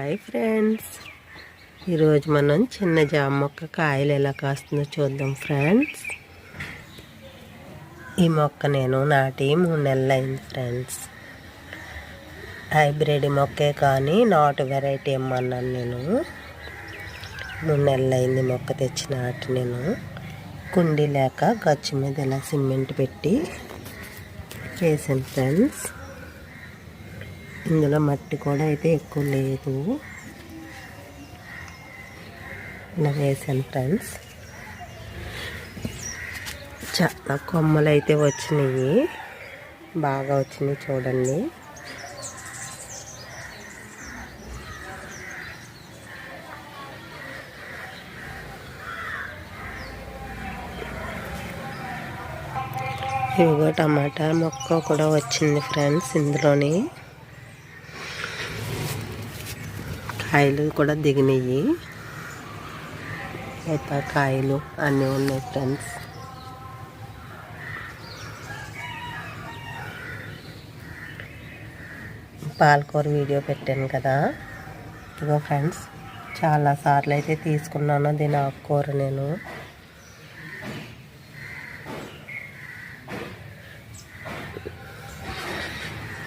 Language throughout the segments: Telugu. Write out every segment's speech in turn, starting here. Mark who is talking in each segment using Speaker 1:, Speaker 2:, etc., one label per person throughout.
Speaker 1: Hi friends. ఈరోజు మనం చిన్న జామ మొక్క కాయలు ఎలా కాస్తుందో చూద్దాం ఫ్రెండ్స్. ఈ మొక్క నేను నాటి మూడు నెలలు అయింది ఫ్రెండ్స్. హైబ్రిడ్ మొక్కే కానీ నాటు వెరైటీ ఇమ్మన్నాను నేను. మూడు నెలలు అయింది మొక్క తెచ్చి నాటి నేను. కుండీ లేక గచ్చు మీద ఇలా సిమెంట్ పెట్టి వేసాను ఫ్రెండ్స్. ఇందులో మట్టి కూడా అయితే ఎక్కువ లేదు. ఇలా వేసాను ఫ్రెండ్స్. చాలా కొమ్మలు అయితే వచ్చినాయి. బాగా వచ్చినాయి చూడండి. ఇవిగో టమాటా మొక్క కూడా వచ్చింది ఫ్రెండ్స్ ఇందులోని. కాయలు కూడా దిగినాయి. అయితే కాయలు అన్నీ ఉన్నాయి ఫ్రెండ్స్. పాలకూర వీడియో పెట్టాను కదా. ఇదిగో ఫ్రెండ్స్ చాలా సార్లు అయితే తీసుకున్నాను దీని ఆకుకూర నేను.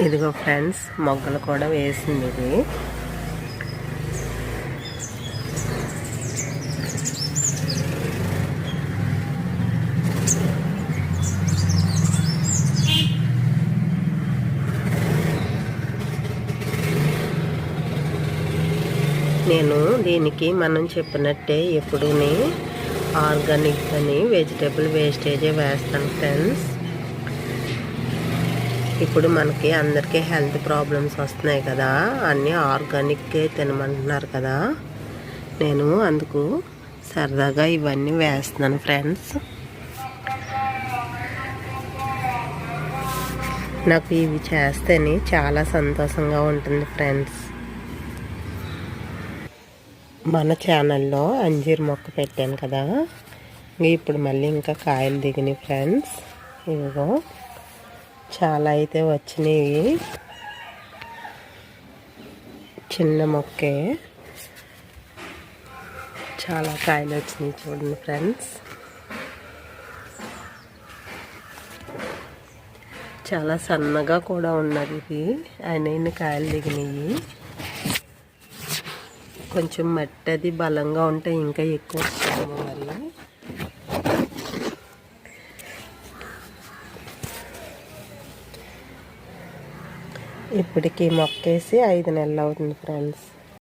Speaker 1: ఇదిగో ఫ్రెండ్స్ మొగ్గలు కూడా వేసింది ఇది. నేను దీనికి మనం చెప్పినట్టే ఎప్పుడూని ఆర్గానిక్ అని వెజిటేబుల్ వేస్టేజే వేస్తాను ఫ్రెండ్స్. ఇప్పుడు మనకి అందరికీ హెల్త్ ప్రాబ్లమ్స్ వస్తున్నాయి కదా అన్నీ ఆర్గానిక్ తినమంటున్నారు కదా. నేను అందుకు సరదాగా ఇవన్నీ వేస్తున్నాను ఫ్రెండ్స్. నాకు ఇవి చేస్తేనే చాలా సంతోషంగా ఉంటుంది ఫ్రెండ్స్ మన ఛానల్లో అంజీర్ మొక్క పెట్టాను కదా. ఇప్పుడు మళ్ళీ ఇంకా కాయలు దిగినాయి ఫ్రెండ్స్ ఇదిగో చాలా అయితే వచ్చినాయి. చిన్న మొక్కే. చాలా కాయలు వచ్చినాయి చూడండి ఫ్రెండ్స్ చాలా సన్నగా కూడా ఉన్నది ఇది. ఆయన కాయలు దిగినాయి. కొంచెం మట్టి అది బలంగా ఉంటే ఇంకా ఎక్కువ వస్తుందేమో మరి. ఇప్పటికి మొక్కేసి ఐదు నెలలు అవుతుంది ఫ్రెండ్స్.